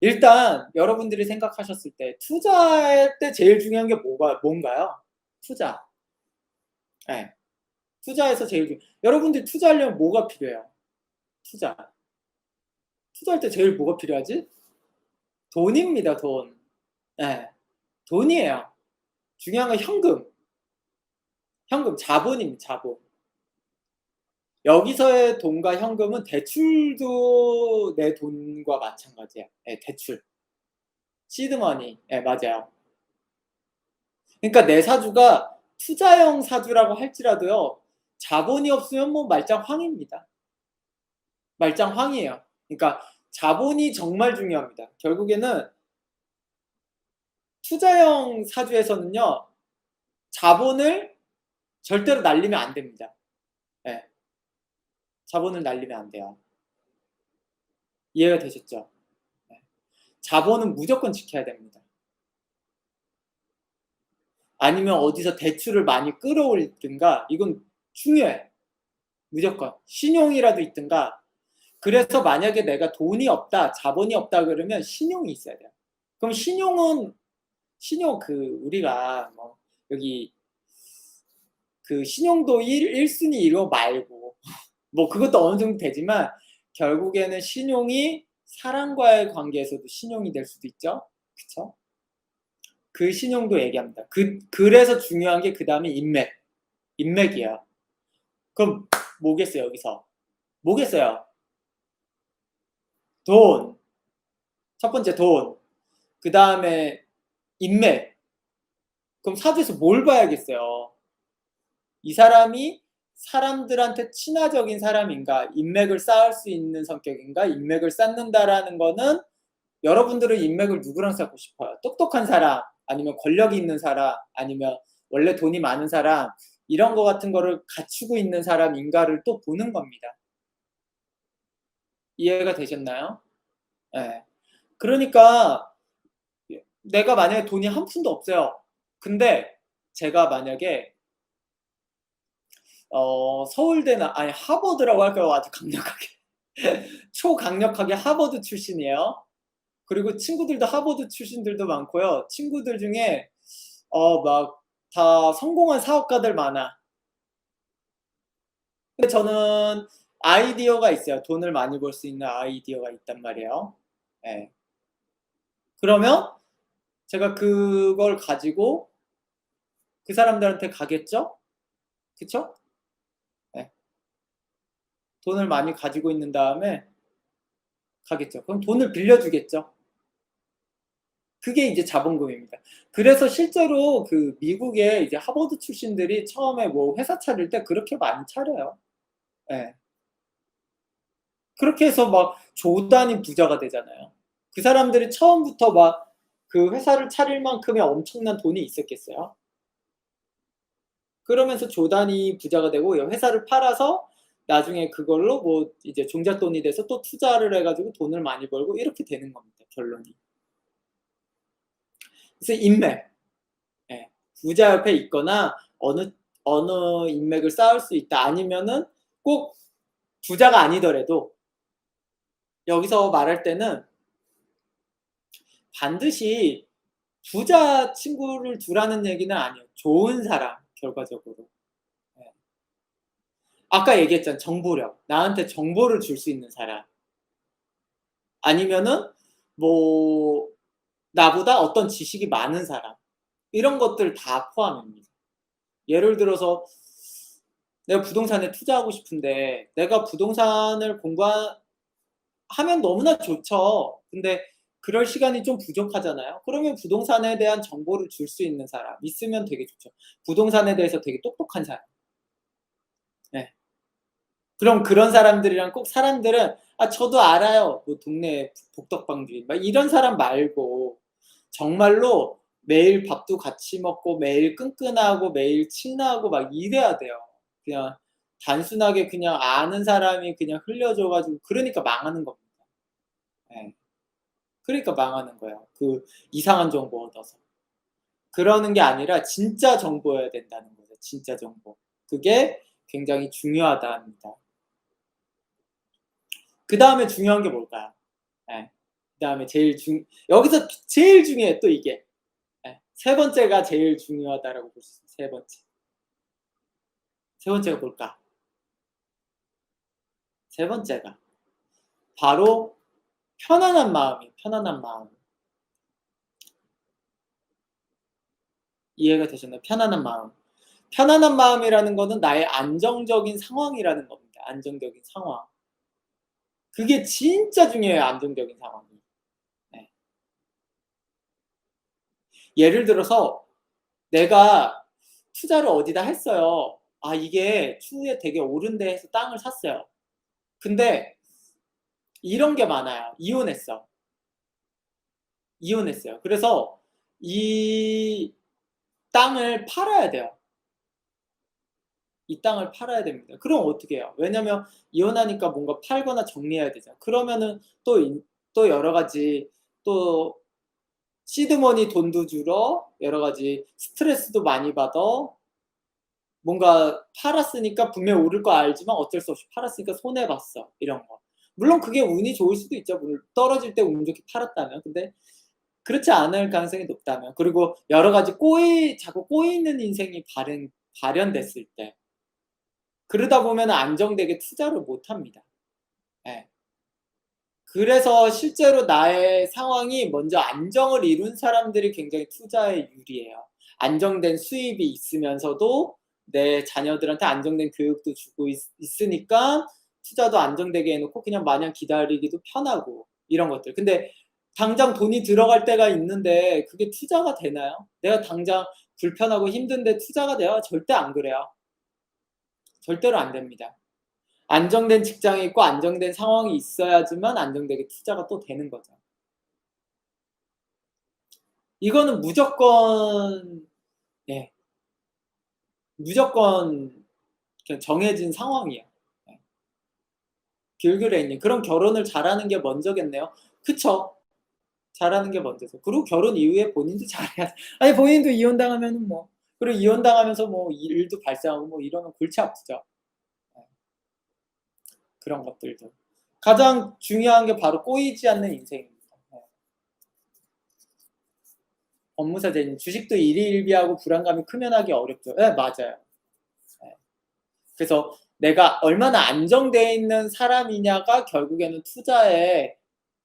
일단 여러분들이 생각하셨을 때 투자할 때 제일 중요한 게 뭐가 뭔가요? 투자. 네. 투자에서 제일 중 여러분들이 투자하려면 뭐가 필요해요? 투자. 투자할 때 제일 뭐가 필요하지? 돈입니다, 돈. 네. 돈이에요. 중요한 건 현금. 현금, 자본입니다, 자본. 여기서의 돈과 현금은 대출도 내 돈과 마찬가지야. 예, 대출. 시드머니. 예, 맞아요. 그러니까 내 사주가 투자형 사주라고 할지라도요. 자본이 없으면 뭐 말짱 황입니다. 말짱 황이에요. 그러니까 자본이 정말 중요합니다. 결국에는 투자형 사주에서는요. 자본을 절대로 날리면 안 됩니다. 예. 자본을 날리면 안 돼요. 이해가 되셨죠? 네. 자본은 무조건 지켜야 됩니다. 아니면 어디서 대출을 많이 끌어올든가 이건 중요해. 무조건 신용이라도 있든가. 그래서 만약에 내가 돈이 없다, 자본이 없다 그러면 신용이 있어야 돼요. 그럼 신용은 신용 그 우리가 뭐 여기 그 신용도 1, 1순위 이거 말고 뭐 그것도 어느 정도 되지만 결국에는 신용이 사람과의 관계에서도 신용이 될 수도 있죠. 그쵸? 그 신용도 얘기합니다. 그, 그래서 중요한 게 그 다음에 인맥. 인맥이에요. 그럼 뭐겠어요, 여기서? 뭐겠어요? 돈. 첫 번째 돈. 그 다음에 인맥. 그럼 사주에서 뭘 봐야겠어요? 이 사람이 사람들한테 친화적인 사람인가, 인맥을 쌓을 수 있는 성격인가, 인맥을 쌓는다라는 거는 여러분들은 인맥을 누구랑 쌓고 싶어요? 똑똑한 사람, 아니면 권력이 있는 사람, 아니면 원래 돈이 많은 사람, 이런 거 같은 거를 갖추고 있는 사람인가를 또 보는 겁니다. 이해가 되셨나요? 네. 그러니까 내가 만약에 돈이 한 푼도 없어요. 근데 제가 만약에 어, 서울대나 아니 하버드라고 할까요? 아주 강력하게 초강력하게 하버드 출신이에요. 그리고 친구들도 하버드 출신들도 많고요. 친구들 중에 어 막 다 성공한 사업가들 많아. 근데 저는 아이디어가 있어요. 돈을 많이 벌 수 있는 아이디어가 있단 말이에요. 네. 그러면 제가 그걸 가지고 그 사람들한테 가겠죠? 그쵸? 돈을 많이 가지고 있는 다음에 가겠죠. 그럼 돈을 빌려주겠죠. 그게 이제 자본금입니다. 그래서 실제로 그 미국의 이제 하버드 출신들이 처음에 뭐 회사 차릴 때 그렇게 많이 차려요. 예. 네. 그렇게 해서 막 조단이 부자가 되잖아요. 그 사람들이 처음부터 막 그 회사를 차릴 만큼의 엄청난 돈이 있었겠어요. 그러면서 조단이 부자가 되고 회사를 팔아서 나중에 그걸로 뭐 이제 종잣돈이 돼서 또 투자를 해가지고 돈을 많이 벌고 이렇게 되는 겁니다. 결론이. 그래서 인맥. 예, 부자 옆에 있거나 어느 어느 인맥을 쌓을 수 있다. 아니면은 꼭 부자가 아니더라도 여기서 말할 때는 반드시 부자 친구를 두라는 얘기는 아니에요. 좋은 사람 결과적으로. 아까 얘기했잖아 정보력. 나한테 정보를 줄 수 있는 사람. 아니면은 뭐 나보다 어떤 지식이 많은 사람. 이런 것들 다 포함입니다. 예를 들어서 내가 부동산에 투자하고 싶은데 내가 부동산을 공부하면 너무나 좋죠. 근데 그럴 시간이 좀 부족하잖아요. 그러면 부동산에 대한 정보를 줄 수 있는 사람 있으면 되게 좋죠. 부동산에 대해서 되게 똑똑한 사람. 네. 그럼 그런 사람들이랑 꼭 사람들은 아 저도 알아요. 뭐 동네 복덕방주인 막 이런 사람 말고 정말로 매일 밥도 같이 먹고 매일 끈끈하고 매일 친하고 막 이래야 돼요. 그냥 단순하게 그냥 아는 사람이 그냥 흘려줘 가지고 그러니까 망하는 겁니다. 네. 그러니까 망하는 거예요. 그 이상한 정보 얻어서. 그러는 게 아니라 진짜 정보여야 된다는 거죠. 진짜 정보. 그게 굉장히 중요하다 합니다. 그 다음에 중요한 게 뭘까요? 네. 그 다음에 제일 중 여기서 제일 중요해 또 이게 예, 세 번째가 제일 중요하다라고 볼 수 있어요. 세 번째. 세 번째가 뭘까? 세 번째가 바로 편안한 마음이 편안한 마음. 이해가 되셨나요? 편안한 마음. 편안한 마음이라는 거는 나의 안정적인 상황이라는 겁니다. 안정적인 상황. 그게 진짜 중요해요. 안정적인 상황이. 네. 예를 들어서 내가 투자를 어디다 했어요. 아 이게 추후에 되게 오른데 해서 땅을 샀어요. 근데 이런 게 많아요. 이혼했어. 이혼했어요. 그래서 이 땅을 팔아야 돼요. 이 땅을 팔아야 됩니다. 그럼 어떻게 해요? 왜냐면 이혼하니까 뭔가 팔거나 정리해야 되잖아. 그러면은 또, 또 여러 가지 또 시드머니 돈도 줄어 여러 가지 스트레스도 많이 받아 뭔가 팔았으니까 분명히 오를 거 알지만 어쩔 수 없이 팔았으니까 손해 봤어 이런 거 물론 그게 운이 좋을 수도 있죠 떨어질 때 운 좋게 팔았다면 근데 그렇지 않을 가능성이 높다면 그리고 여러 가지 꼬이 자꾸 꼬이는 인생이 발현 발현됐을 때 그러다 보면 안정되게 투자를 못 합니다. 네. 그래서 실제로 나의 상황이 먼저 안정을 이룬 사람들이 굉장히 투자에 유리해요. 안정된 수입이 있으면서도 내 자녀들한테 안정된 교육도 주고 있, 으니까 투자도 안정되게 해놓고 그냥 마냥 기다리기도 편하고 이런 것들. 근데 당장 돈이 들어갈 때가 있는데 그게 투자가 되나요? 내가 당장 불편하고 힘든데 투자가 돼요? 절대 안 그래요. 절대로 안 됩니다. 안정된 직장이 있고 안정된 상황이 있어야지만 안정되게 투자가 또 되는 거죠. 이거는 무조건 예. 무조건 정해진 상황이에요. 예. 길그레이님 그럼 결혼을 잘하는 게 먼저겠네요. 그쵸? 잘하는 게 먼저죠. 그리고 결혼 이후에 본인도 잘해야 돼. 아니 본인도 이혼 당하면 뭐 그리고 이혼당하면서 뭐 일도 발생하고 뭐 이러면 골치 아프죠. 네. 그런 것들도. 가장 중요한 게 바로 꼬이지 않는 인생입니다. 네. 업무사제님, 주식도 일희일비하고 불안감이 크면 하기 어렵죠. 네, 맞아요. 네. 그래서 내가 얼마나 안정되어 있는 사람이냐가 결국에는 투자에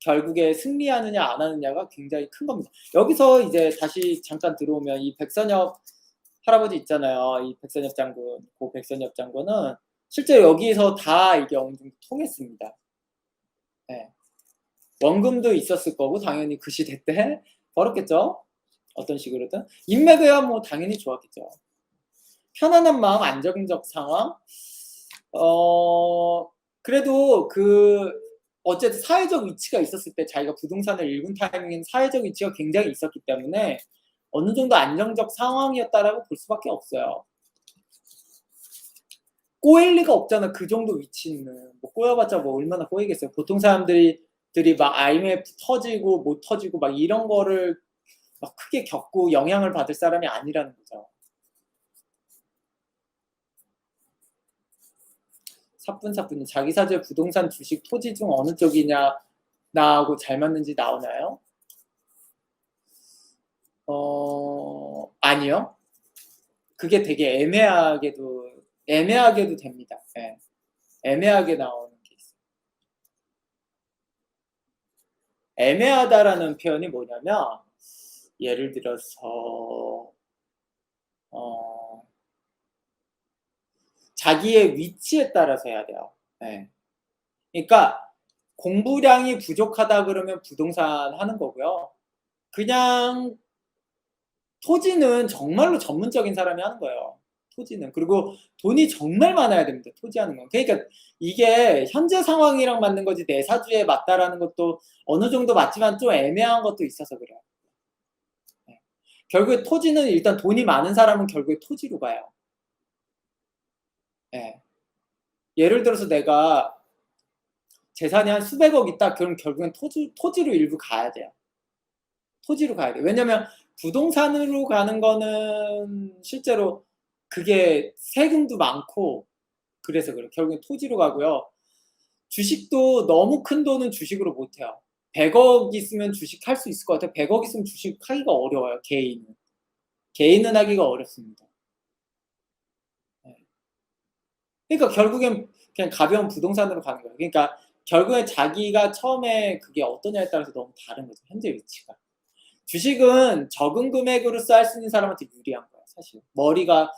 결국에 승리하느냐 안 하느냐가 굉장히 큰 겁니다. 여기서 이제 다시 잠깐 들어오면 이 백선엽 할아버지 있잖아요. 이 백선엽 장군, 고 백선엽 장군은 실제 여기서 다 이게 어느 정도 통했습니다. 네. 원금도 있었을 거고 당연히 그 시대 때 벌었겠죠. 어떤 식으로든 인맥이야 뭐 당연히 좋았겠죠. 편안한 마음, 안정적 상황. 어 그래도 그 어쨌든 사회적 위치가 있었을 때 자기가 부동산을 읽은 타이밍엔 사회적 위치가 굉장히 있었기 때문에 어느 정도 안정적 상황이었다라고 볼 수밖에 없어요. 꼬일 리가 없잖아. 그 정도 위치는. 뭐 꼬여봤자 뭐 얼마나 꼬이겠어요. 보통 사람들이 들이 막 IMF 터지고 못 터지고 막 이런 거를 막 크게 겪고 영향을 받을 사람이 아니라는 거죠. 사뿐사뿐 자기 사제 부동산 주식 토지 중 어느 쪽이냐 나하고 잘 맞는지 나오나요? 어, 아니요. 그게 되게 애매하게도, 애매하게도 됩니다. 네. 애매하게 나오는 게 있어요. 애매하다라는 표현이 뭐냐면, 예를 들어서, 어, 자기의 위치에 따라서 해야 돼요. 네. 그러니까, 공부량이 부족하다 그러면 부동산 하는 거고요. 그냥 토지는 정말로 전문적인 사람이 하는 거예요. 토지는. 그리고 돈이 정말 많아야 됩니다. 토지하는 건. 그러니까 이게 현재 상황이랑 맞는 거지 내 사주에 맞다라는 것도 어느 정도 맞지만 좀 애매한 것도 있어서 그래요. 네. 결국에 토지는 일단 돈이 많은 사람은 결국에 토지로 가요. 네. 예를 들어서 내가 재산이 한 수백억 있다. 그럼 결국엔 토지, 토지로 일부 가야 돼요. 토지로 가야 돼요. 왜냐면 부동산으로 가는 거는 실제로 그게 세금도 많고 그래서 그래 결국엔 토지로 가고요. 주식도 너무 큰 돈은 주식으로 못 해요. 100억 있으면 주식 할 수 있을 것 같아요. 100억 있으면 주식 하기가 어려워요. 개인은. 개인은 하기가 어렵습니다. 네. 그러니까 결국엔 그냥 가벼운 부동산으로 가는 거예요. 그러니까 결국엔 자기가 처음에 그게 어떠냐에 따라서 너무 다른 거죠. 현재 위치가. 주식은 적은 금액으로 쌀 수 있는 사람한테 유리한 거예요. 사실. 머리가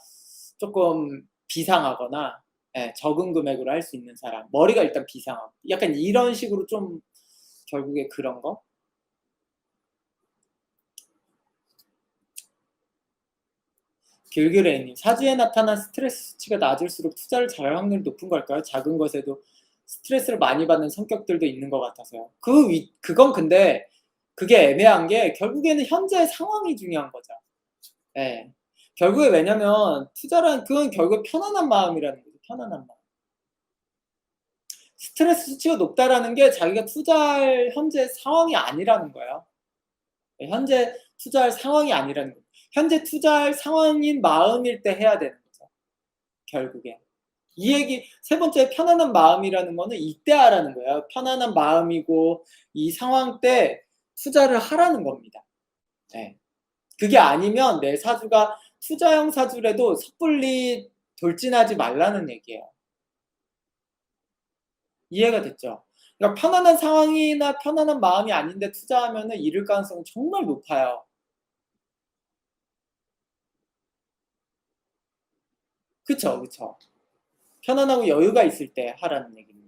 조금 비상하거나 예, 적은 금액으로 할 수 있는 사람. 머리가 일단 비상하고. 약간 이런 식으로 좀 결국에 그런 거? 길그레이님, 사주에 나타난 스트레스 수치가 낮을수록 투자를 잘할 확률이 높은 걸까요? 작은 것에도 스트레스를 많이 받는 성격들도 있는 것 같아서요. 그 위, 그건 근데 그게 애매한 게 결국에는 현재 상황이 중요한 거죠. 예. 결국에 왜냐면 투자란 그건 결국에 편안한 마음이라는 거죠. 편안한 마음. 스트레스 수치가 높다라는 게 자기가 투자할 현재 상황이 아니라는 거예요. 예, 현재 투자할 상황이 아니라는 거예요. 현재 투자할 상황인 마음일 때 해야 되는 거죠. 결국에. 이 얘기 세 번째 편안한 마음이라는 거는 이때 하라는 거예요. 편안한 마음이고 이 상황 때 투자를 하라는 겁니다. 네. 그게 아니면 내 사주가 투자형 사주래도 섣불리 돌진하지 말라는 얘기예요. 이해가 됐죠? 그러니까 편안한 상황이나 편안한 마음이 아닌데 투자하면은 잃을 가능성은 정말 높아요. 그쵸, 그쵸. 편안하고 여유가 있을 때 하라는 얘기입니다.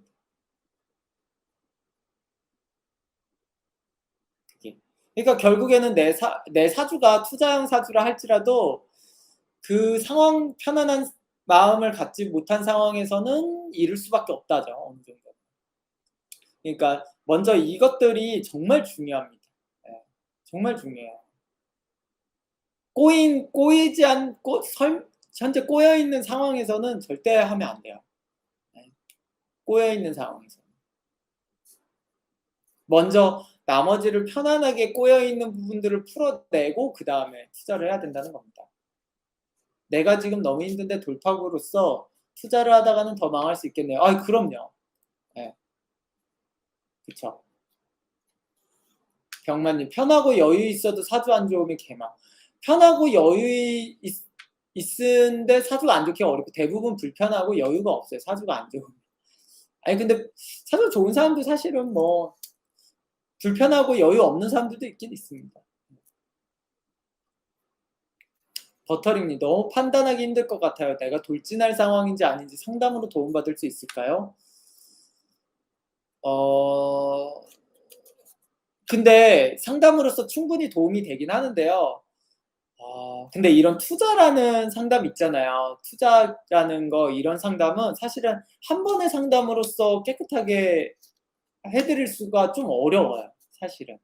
그러니까 결국에는 내, 사, 내 사주가 투자형 사주라 할지라도 그 상황, 편안한 마음을 갖지 못한 상황에서는 잃을 수밖에 없다죠. 어느 정도. 그러니까 먼저 이것들이 정말 중요합니다. 네, 정말 중요해요. 꼬인, 꼬이지 않고, 설, 현재 꼬여 있는 상황에서는 절대 하면 안 돼요. 네. 꼬여 있는 상황에서. 먼저 나머지를 편안하게 꼬여 있는 부분들을 풀어내고 그 다음에 투자를 해야 된다는 겁니다. 내가 지금 너무 힘든데 돌파구로서 투자를 하다가는 더 망할 수 있겠네요. 아, 그럼요. 네. 그쵸. 병만님, 편하고 여유 있어도 사주 안 좋으면 개막. 편하고 여유 있, 있는데 사주가 안 좋기 어렵고 대부분 불편하고 여유가 없어요. 사주가 안 좋으면. 아니 근데 사주 좋은 사람도 사실은 뭐 불편하고 여유 없는 사람들도 있긴 있습니다. 버터링님 너무 판단하기 힘들 것 같아요. 내가 돌진할 상황인지 아닌지 상담으로 도움받을 수 있을까요? 어 근데 상담으로서 충분히 도움이 되긴 하는데요. 어, 근데 이런 투자라는 상담 있잖아요. 투자라는 거 이런 상담은 사실은 한 번의 상담으로서 깨끗하게 해드릴 수가 좀 어려워요. 사실은.